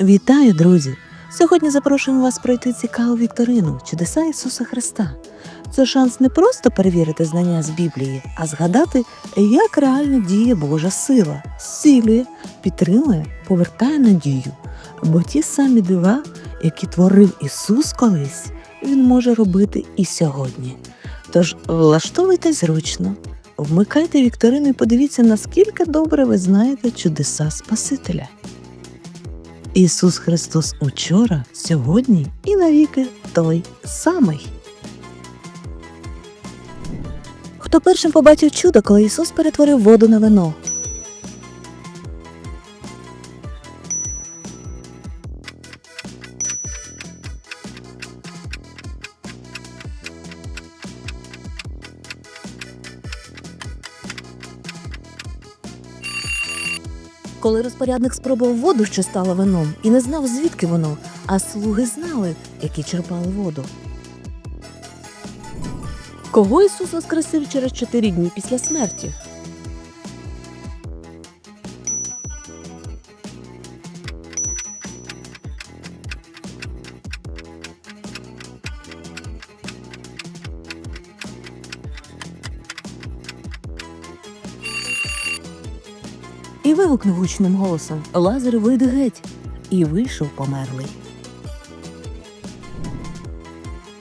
Вітаю, друзі! Сьогодні запрошуємо вас пройти цікаву вікторину чудеса Ісуса Христа. Це шанс не просто перевірити знання з Біблії, а згадати, як реально діє Божа сила, зцілює, підтримує, повертає надію. Бо ті самі дива, які творив Ісус колись, Він може робити і сьогодні. Тож влаштовуйтесь зручно, вмикайте вікторину і подивіться, наскільки добре ви знаєте чудеса Спасителя. Ісус Христос учора, сьогодні і навіки той самий. Хто першим побачив чудо, коли Ісус перетворив воду на вино? Коли розпорядник спробував воду, що стала вином, і не знав, звідки воно, а слуги знали, які черпали воду. Кого Ісус воскресив через чотири дні після смерті? І вигукнув гучним голосом Лазар вийди геть. І вийшов померлий.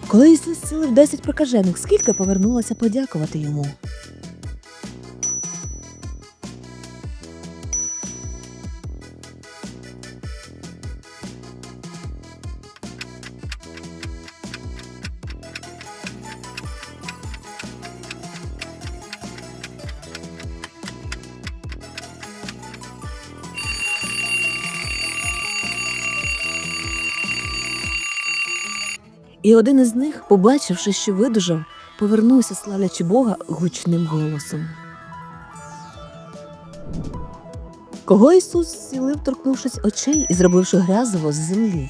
Коли Ісус зцілив десять прокажених, скільки повернулося подякувати йому? І один із них, побачивши, що видужав, повернувся, славлячи Бога гучним голосом. Кого Ісус зцілив, торкнувшись очей і зробивши грязово з землі?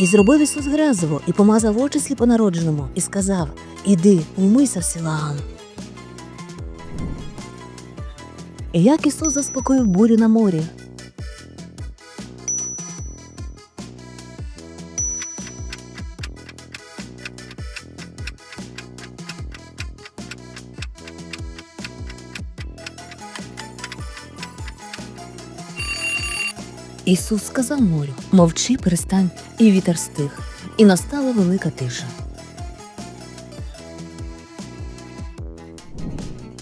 І зробив Ісус грязиво і помазав очі сліпонародженому, і сказав: Іди, умийся в Силаам. І як Ісус заспокоїв бурю на морі. Ісус сказав морю: мовчи, перестань, і вітер стих, і настала велика тиша.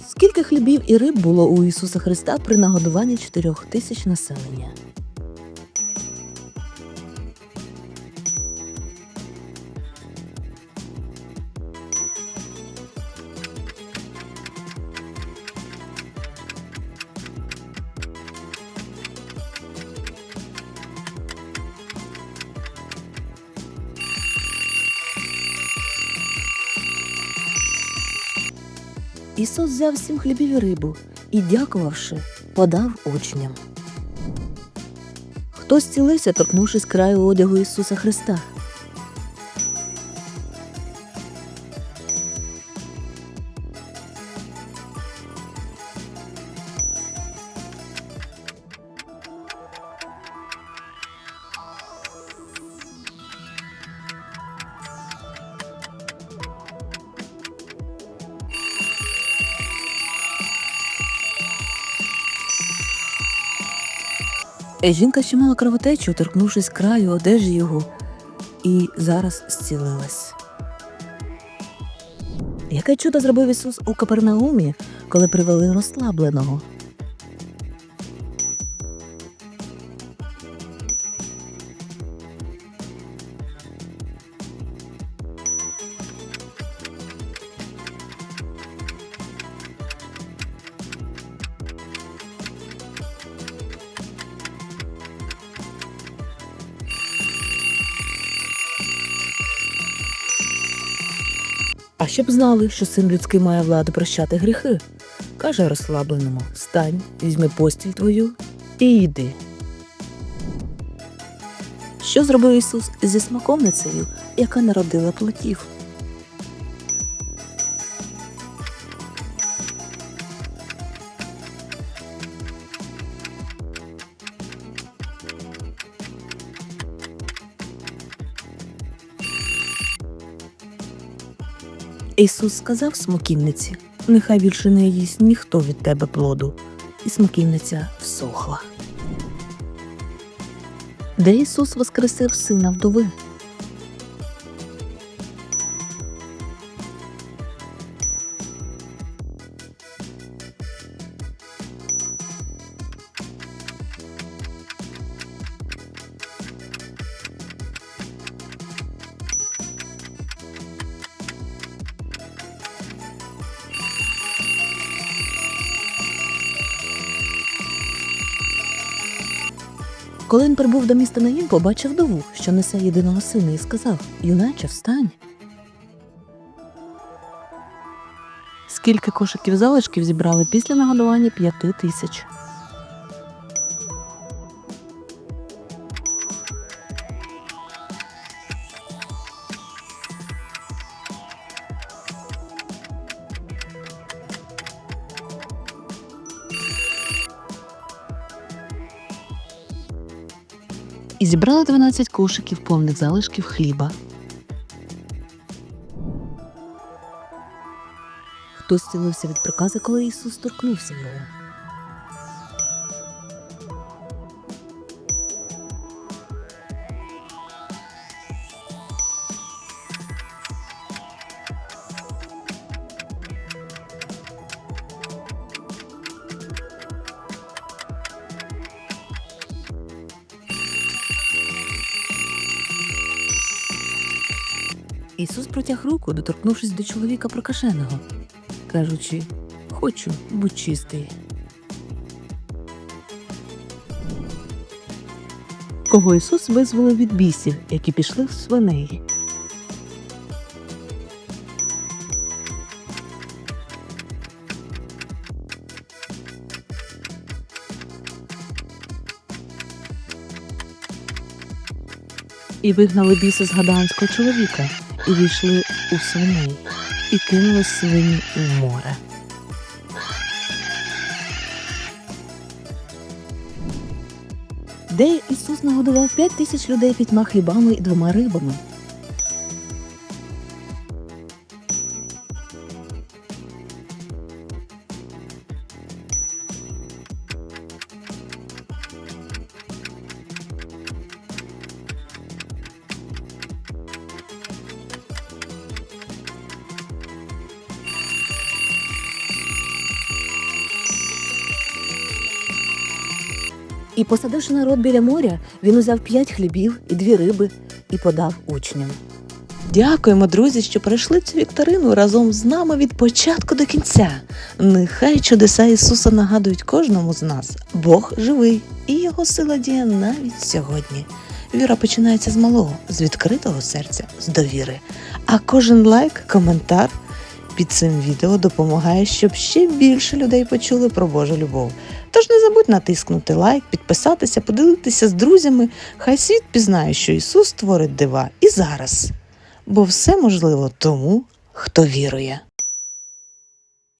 Скільки хлібів і риб було у Ісуса Христа при нагодуванні чотирьох тисяч населення? Ісус взяв сім хлібів і рибу і, дякувавши, подав учням. Хто зцілився, торкнувшись краю одягу Ісуса Христа? Жінка ще мала кровотечу, торкнувшись краю одежі його, і зараз зцілилась. Яке чудо зробив Ісус у Капернаумі, коли привели розслабленого? Щоб знали, що син людський має владу прощати гріхи. Каже розслабленому: Встань, візьми постіль твою і йди. Що зробив Ісус зі смаковницею, яка народила плотів? Ісус сказав смокінниці нехай більше не їсть ніхто від тебе плоду, і смокінниця всохла. Де Ісус воскресив сина вдови? Коли він прибув до міста Наїм, побачив дову, що несе єдиного сина, і сказав: Юначе, встань. Скільки кошиків залишків зібрали після нагодування п'яти тисяч. І зібрали 12 кошиків повних залишків хліба. Хтось зцілився від прокази, коли Ісус торкнувся його. Ісус протяг руку, доторкнувшись до чоловіка прокашеного, кажучи: Хочу, будь чистий. Кого Ісус визволив від бісів, які пішли в свиней. І вигнали біси з гаданського чоловіка, і війшли у свиней, і кинули свині у море. Де Ісус нагодував п'ять тисяч людей п'ятьма хлібами і двома рибами. І, посадивши народ біля моря, він узяв п'ять хлібів і дві риби і подав учням. Дякуємо, друзі, що пройшли цю вікторину разом з нами від початку до кінця. Нехай чудеса Ісуса нагадують кожному з нас. Бог живий, і його сила діє навіть сьогодні. Віра починається з малого, з відкритого серця, з довіри. А кожен лайк, коментар під цим відео допомагає, щоб ще більше людей почули про Божу любов. Тож не забудь натиснути лайк, підписатися, поділитися з друзями. Хай світ пізнає, що Ісус творить дива і зараз. Бо все можливо тому, хто вірує.